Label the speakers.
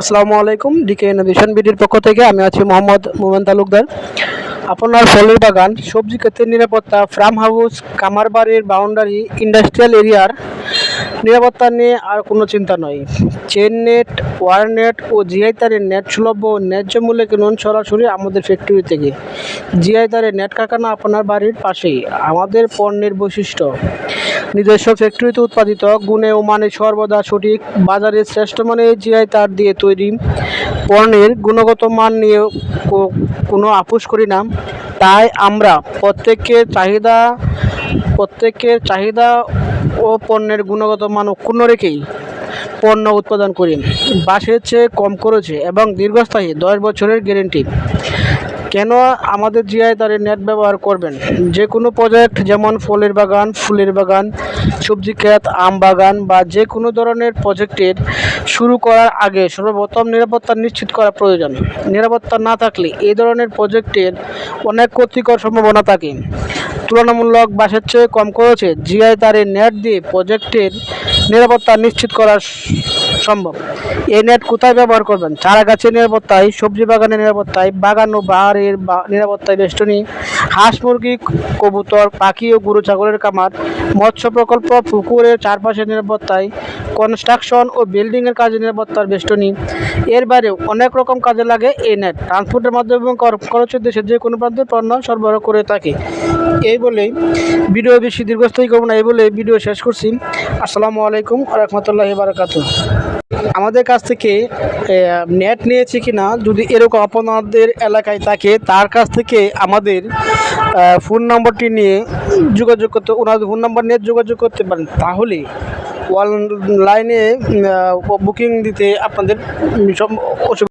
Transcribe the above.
Speaker 1: আসসালামু আলাইকুম decay innovation বিডির পক্ষ থেকে আমি আছি মোহাম্মদ মোমেন তালুকদার। আপনার ফলের বাগান, সবজি ক্ষেত্রের নিরাপত্তা ফার্ম হাউস কামার বাড়ির বাউন্ডারি ইন্ডাস্ট্রিয়াল এরিয়ার নিরাপত্তা নিয়ে আর কোনো চিন্তা নয় চেন নেট ওয়ার নেট ও জিআই তারের নেট সুলভ ও ন্যায্য মূল্যে কিনুন সরাসরি আমাদের ফ্যাক্টরি থেকে। জিআই তারের নেট কারখানা আপনার বাড়ির পাশেই। আমাদের পণ্যের বৈশিষ্ট্য নিজস্ব ফ্যাক্টরিতে উৎপাদিত, গুণে ও মানে সর্বদা সঠিক বাজারের শ্রেষ্ঠ মানের জিআই তার দিয়ে তৈরি। পণ্যের গুণগত মান নিয়ে কোনো আপোষ করি না। তাই আমরা প্রত্যেকের চাহিদা প্রত্যেকের চাহিদা ও পণ্যের গুণগত মান অক্ষুণ্ণ রেখেই পণ্য উৎপাদন করি। বাসের চেয়ে কম খরচে এবং দীর্ঘস্থায়ী দশ বছরের গ্যারেন্টি কেন আমাদের জিআই তারের নেট ব্যবহার করবেন? যে কোনো প্রজেক্ট যেমন ফলের বাগান, ফুলের বাগান, সবজি ক্ষেত, আম বাগান বা যে কোনো ধরনের প্রজেক্টের শুরু করার আগে সর্বপ্রথম নিরাপত্তা নিশ্চিত করা প্রয়োজন। নিরাপত্তা না থাকলে এই ধরনের প্রজেক্টের অনেক ক্ষতিকর সম্ভাবনা থাকে। তুলনামূলক বাসের চেয়ে কম খরচে জিআই তারের নেট দিয়ে প্রজেক্টের নিরাপত্তা নিশ্চিত করা সম্ভব। এই নেট কোথায় ব্যবহার করবেন? চারা গাছের নিরাপত্তায়, সবজি বাগানের নিরাপত্তায়, বাগান ও বাহারের নিরাপত্তায় বেষ্টনী, হাঁস মুরগি, কবুতর, পাখি ও গরু ছাগলের কামার মৎস্য প্রকল্প, পুকুরের চারপাশের নিরাপত্তায় কনস্ট্রাকশন ও বিল্ডিংয়ের কাজে নিরাপত্তার বেষ্টনী। এর বাইরেও অনেক রকম কাজে লাগে এই নেট ট্রান্সপোর্টের মাধ্যমে এবং খরচের দেশের যে কোনো প্রান্তে পণ্য সরবরাহ করে থাকে। এই বলেই ভিডিও বেশি দীর্ঘস্থায়ী করব না, এই বলে ভিডিও শেষ করছি। আসসালামু আলাইকুম রহমতুল্লাহ বারাকাতু আমাদের কাছ থেকে নেট নিয়েছে কিনা, যদি এরকম আপনাদের এলাকায় থাকে, তার কাছ থেকে আমাদের ফোন নম্বরটি নিয়ে যোগাযোগ করতে, ওনাদের ফোন নম্বর নিয়ে যোগাযোগ করতে পারেন। তাহলে অনলাইনে বুকিং দিতে আপনাদের সব অসুবিধা